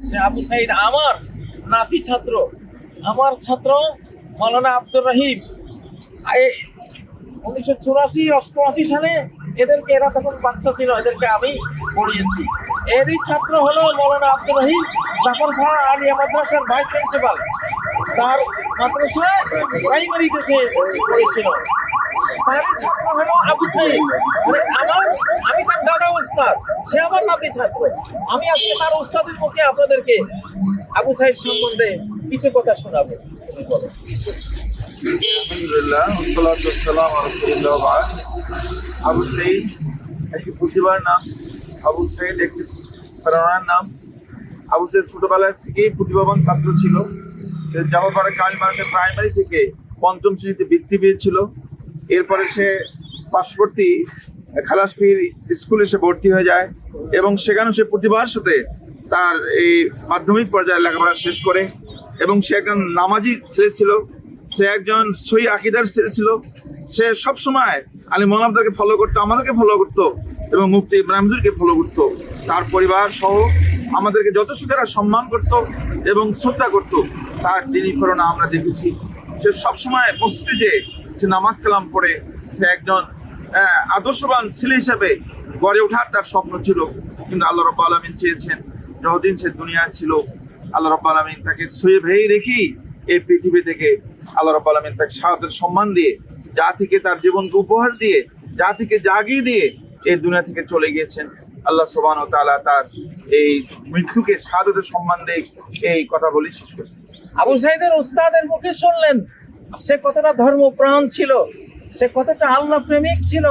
সে আবু সাইদ আমার নাতি ছাত্র। আমার ছাত্র মাওলানা আব্দুর রহিম। উনিশশো চুরাশি, অষ্টআশি সালে এদেরকে, এরা তখন বাচ্চা ছিল, এদেরকে আমি পড়িয়েছি। এরই ছাত্র হলো মৌলানা আব্দুর রহিম জাফর ভাড়া আলিয়া মাদ্রাসার ভাইস প্রিন্সিপাল তার মাদ্রাসায় প্রাইমারিতে সে পড়েছিল। তারই ছাত্র হলো আবু সাইদ। মানে আমার ওস্তাদ সে আমার নাতি ছাত্র। আমি আজকে তার ওস্তাদের মুখে আপনাদেরকে আবু সাইদ সম্বন্ধে কিছু কথা শোনাবো। আবু সঈদ একটি প্রতিভার নাম, আবু সঈদ একটি প্রেরণার নাম। আবু সঈদ ছোটবেলা থেকেই প্রতিভাবান ছাত্র ছিল। সে জামাপাড়া কালী মানুষের প্রাইমারি থেকে পঞ্চম শ্রেণীতে বৃত্তি পেয়েছিল। এরপরে সে পার্শ্ববর্তী খালাসফির স্কুলে সে ভর্তি হয়ে যায় এবং সেখানে সে প্রতিভার সাথে তার এই মাধ্যমিক পর্যায়ে লেখাপড়া শেষ করে এবং সে একজন নামাজি ছেলে ছিল, সে একজন সই আকিদার ছেলে ছিল, সে সব সময় আলী মোহাম্মদকে ফলো করতো, আমাদেরকে ফলো করতো এবং মুফতি ইব্রাহিমজুরকে ফলো করতো। তার পরিবার সহ আমাদেরকে যথেষ্ট যারা সম্মান করত এবং শ্রদ্ধা করত, তার তিনি করোনা আমরা দেখেছি। সে সবসময় মসজিদে সে নামাজ কালাম পড়ে, সে একজন আদর্শবান ছেলে হিসাবে গড়ে ওঠার তার স্বপ্ন ছিল। কিন্তু আল্লাহ রব্বা আলমিন চেয়েছেন, যতদিন সে দুনিয়া ছিল, আল্লাহ রব্বা আলমিন তাকে শুয়ে ভেয়ে রেখেই এই পৃথিবী থেকে আল্লাহ রব্বা আলমিন তাকে সাহায্যের সম্মান দিয়ে, যা থেকে তার জীবনকে উপহার দিয়ে, যা থেকে জাগিয়ে দিয়ে এই দুনিয়া থেকে চলে গিয়েছেন। আল্লাহ সোবান ও তাআলা তার এই মৃত্যুকে সাহায্যের সম্মান দিয়ে এই কথা বলি শেষ করছি। আবু সাইদের উস্তাদের মুখে শুনলেন, সে কতটা ধর্মপ্রাণ ছিল। সে কতটা আল্লাহ প্রেমিক ছিল,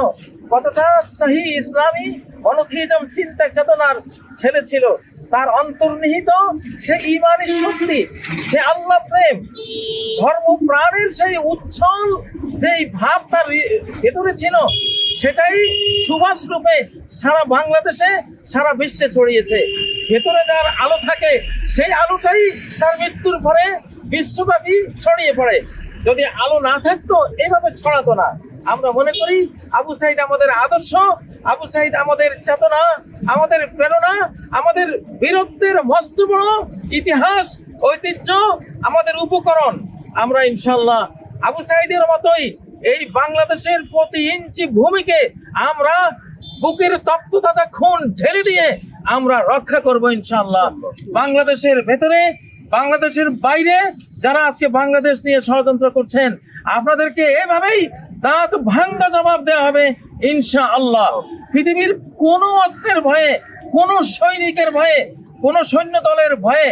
কতটা সহি ইসলামী মনোথিজম চিন্তা চেতনার ছেলে ছিল, তার অন্তর্নিহিত সে ইমানের শক্তি, সে আল্লাহ প্রেম, ধর্ম প্রাণের সেই উচ্ছল যেই ভাব তার ভেতরে ছিল, সেটাই সুভাষ রূপে সারা বাংলাদেশে, সারা বিশ্বে ছড়িয়েছে। ভেতরে যার আলো থাকে, সেই আলোটাই তার মৃত্যুর পরে বিশ্বব্যাপী ছড়িয়ে পড়ে। যদি আলো না থাকতো এভাবে ছড়াতো না। আমরা মনে করি আবু সাইদ আমাদের আদর্শ আবু সাইদ আমাদের চেতনা আমাদের প্রেরণা আমাদের বীরত্বের মস্ত বড় ইতিহাস ঐতিহ্য আমাদের উপকরণ। আমরা ইনশাল্লাহ আবু সাইদের মতোই এই বাংলাদেশের প্রতি ইঞ্চি ভূমিকে আমরা বুকের তপ্ত তাজা খুন ঢেলে দিয়ে আমরা রক্ষা করব ইনশাল্লাহ বাংলাদেশের ভেতরে বাংলাদেশের বাইরে যারা আজকে বাংলাদেশ নিয়ে ষড়যন্ত্র করছেন, আপনাদেরকে এভাবেই দাঁত ভাঙ্গা জবাব দেওয়া হবে ইনশা আল্লাহ পৃথিবীর কোনো অস্ত্রের ভয়ে, কোনো সৈনিকের ভয়ে, কোনো সৈন্য দলের ভয়ে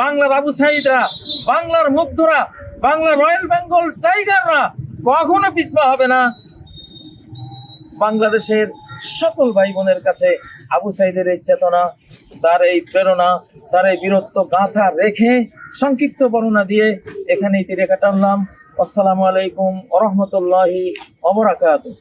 বাংলার আবু সাইদরা, বাংলার মুগ্ধরা, বাংলার রয়্যাল বেঙ্গল টাইগাররা কখনো পিছপা হবে না। বাংলাদেশের সকল ভাই বোনের কাছে আবু সাইদের এই চেতনা, তার এই প্রেরণা, তার এই বীরত্ব গাঁথা রেখে সংক্ষিপ্ত বর্ণনা দিয়ে এখানেই তীরে কাটালাম। আসসালামু আলাইকুম ওরহমতুল্লাহি অবরাকাত